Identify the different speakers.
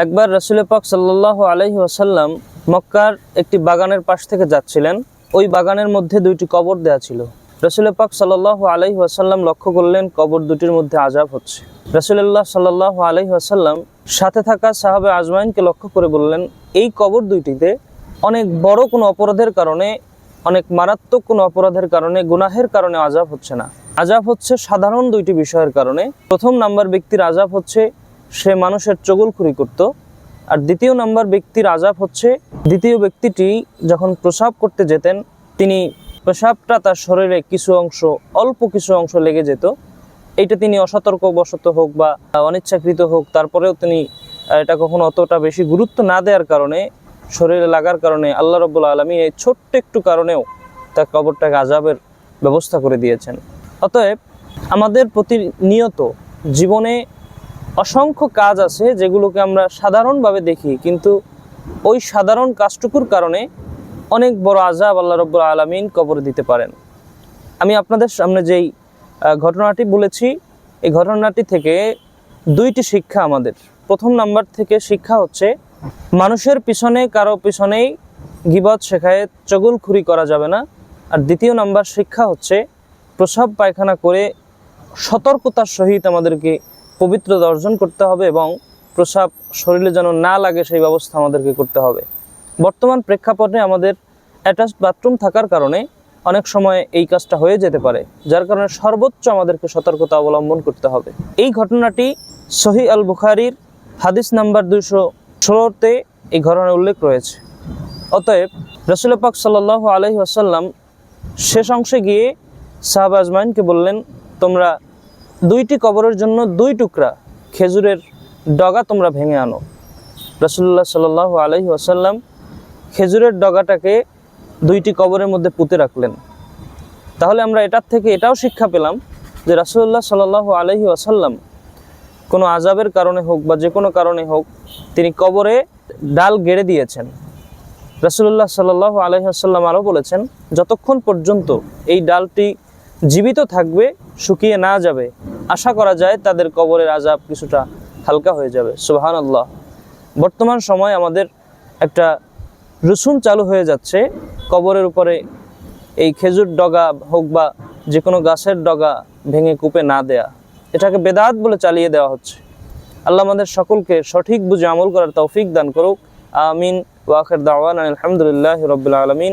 Speaker 1: একবার রসুল পাক সাল্লাহ আলহি আসাল্লাম মক্কার একটি বাগানের পাশ থেকে যাচ্ছিলেন। ওই বাগানের মধ্যে দুইটি কবর দেয়া ছিল। রসুল পাক সাল্লাহ আলহি আসাল্লাম লক্ষ্য করলেন কবর দুটির মধ্যে আজাব হচ্ছে। রসুল্লাহ সাল্লাহ আলহি আসাল্লাম সাথে থাকা সাহাবে আজমাইনকে লক্ষ্য করে বললেন, এই কবর দুইটিতে অনেক বড় কোনো অপরাধের কারণে, অনেক মারাত্মক কোনো অপরাধের কারণে, গুনাহের কারণে আজাব হচ্ছে না। আজাব হচ্ছে সাধারণ দুইটি বিষয়ের কারণে। প্রথম নাম্বার ব্যক্তির আজাব হচ্ছে সে মানুষের চগলখুরি করত। আর দ্বিতীয় নাম্বার ব্যক্তির আজাব হচ্ছে, দ্বিতীয় ব্যক্তিটি যখন প্রসাব করতে যেতেন, তিনি প্রসাবটা তার শরীরে কিছু অংশ, অল্প কিছু অংশ লেগে যেত। এটা তিনি অসতর্ক অসতর্কবশত হোক বা অনিচ্ছাকৃত হোক, তারপরেও তিনি এটা কখনো অতটা বেশি গুরুত্ব না দেওয়ার কারণে, শরীরে লাগার কারণে আল্লাহ রব্বুল আলমী এই ছোট্ট একটু কারণেও তার কবরটাকে আজাবের ব্যবস্থা করে দিয়েছেন। অতএব আমাদের প্রতিনিয়ত জীবনে অসংখ্য কাজ আছে যেগুলোকে আমরা সাধারণভাবে দেখি, কিন্তু ওই সাধারণ কাজটুকুর কারণে অনেক বড় আজাব আল্লাহ রব্বুল আলমিন কবর দিতে পারেন। আমি আপনাদের সামনে যেই ঘটনাটি বলেছি, এই ঘটনাটি থেকে দুইটি শিক্ষা আমাদের। প্রথম নাম্বার থেকে শিক্ষা হচ্ছে, মানুষের পিছনে, কারও পিছনেই গিবত শেখায়, চগলখুরি করা যাবে না। আর দ্বিতীয় নাম্বার শিক্ষা হচ্ছে, প্রসাব পায়খানা করে সতর্কতার সহিত আমাদেরকে পবিত্রতা অর্জন করতে হবে এবং প্রসাব শরীরে যেন না লাগে সেই ব্যবস্থা আমাদেরকে করতে হবে। বর্তমান প্রেক্ষাপটে আমাদের অ্যাটাচড বাথরুম থাকার কারণে অনেক সময় এই কাজটা হয়ে যেতে পারে, যার কারণে সর্বোচ্চ আমাদেরকে সতর্কতা অবলম্বন করতে হবে। এই ঘটনাটি সহি আল বুখারির হাদিস নাম্বার দুইশো ষোলোতে এই ঘটনার উল্লেখ রয়েছে। অতএব রসুল পাক সাল্লাহ আলহি আসাল্লাম শেষ অংশে গিয়ে সাহাব আজমাইনকে বললেন, তোমরা দুইটি কবরের জন্য দুই টুকরা খেজুরের ডগা তোমরা ভেঙে আনো। রসুল্লাহ সাল্লাহ আলহি আসাল্লাম খেজুরের ডগাটাকে দুইটি কবরের মধ্যে পুঁতে রাখলেন। তাহলে আমরা এটার থেকে এটাও শিক্ষা পেলাম যে রাসুল্লাহ সাল্লাহ আলহি আসাল্লাম কোনো আজাবের কারণে হোক বা যে কোনো কারণে হোক তিনি কবরে ডাল গেড়ে দিয়েছেন। রাসুল্লাহ সাল্লাহ আলহাম আরও বলেছেন, যতক্ষণ পর্যন্ত এই ডালটি জীবিত থাকবে, শুকিয়ে না যাবে আশা করা যায় তাদের কবরের আজাব কিছুটা হালকা হয়ে যাবে। সুবাহান আল্লাহ বর্তমান সময় আমাদের একটা রসুম চালু হয়ে যাচ্ছে। কবরের উপরে এই খেজুর ডগা হোক বা যে কোনো গাছের ডগা ভেঙে কূপে না দেয়া। এটাকে বেদাত বলে চালিয়ে দেওয়া হচ্ছে। আল্লাহ আমাদের সকলকে সঠিক বুঝে আমল করার তৌফিক দান করুক। আমিন। ওয়াখের দাওয়ান আলহামদুলিল্লাহ রবিল আলমিন।